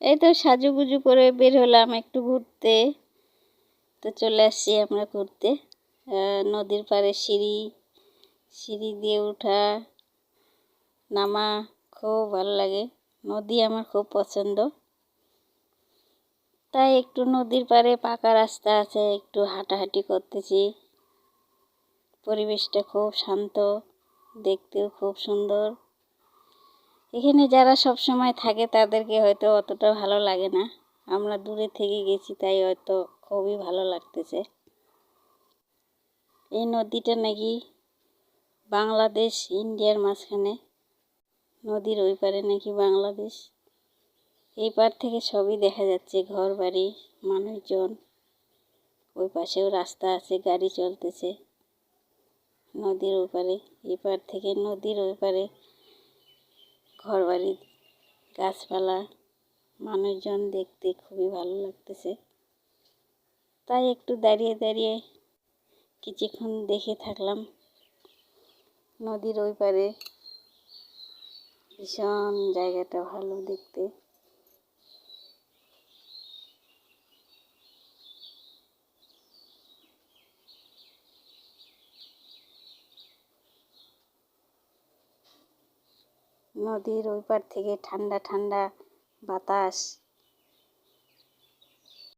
এই তো সাজুগুজু করে বের হলাম একটু ঘুরতে। তো চলে আসছি আমরা ঘুরতে। নদীর পাড়ে সিঁড়ি সিঁড়ি দিয়ে ওঠা নামা, খুব ভালো লাগে। নদী আমার খুব পছন্দ। তাই একটু নদীর পাড়ে পাকা রাস্তা আছে, একটু হাঁটাহাঁটি করতেছি। পরিবেশটা খুব শান্ত, দেখতেও খুব সুন্দর। এখানে যারা সব সময় থাকে তাদেরকে হয়তো অতটা ভালো লাগে না। আমরা দূরে থেকে গেছি, তাই হয়তো খুবই ভালো লাগতেছে। এই নদীটা নাকি বাংলাদেশ, ইন্ডিয়ার মাঝখানে। নদীর ওই পারে নাকি বাংলাদেশ। এই পার থেকে সবই দেখা যাচ্ছে ঘর বাড়ি মানুষজন। ওই পাশেও রাস্তা আছে, গাড়ি চলতেছে। নদীর ওই পারে, এই পার থেকে নদীর ওই পারে ঘর বাড়ি গাছপালা, মানুষজন দেখতে খুবই ভালো লাগতেছে। তাই একটু দাঁড়িয়ে দাঁড়িয়ে কিছুক্ষণ দেখে থাকলাম। নদীর ওই পারে ভীষণ জায়গাটা ভালো দেখতে। নদীর ওই পার থেকে ঠান্ডা ঠান্ডা বাতাস।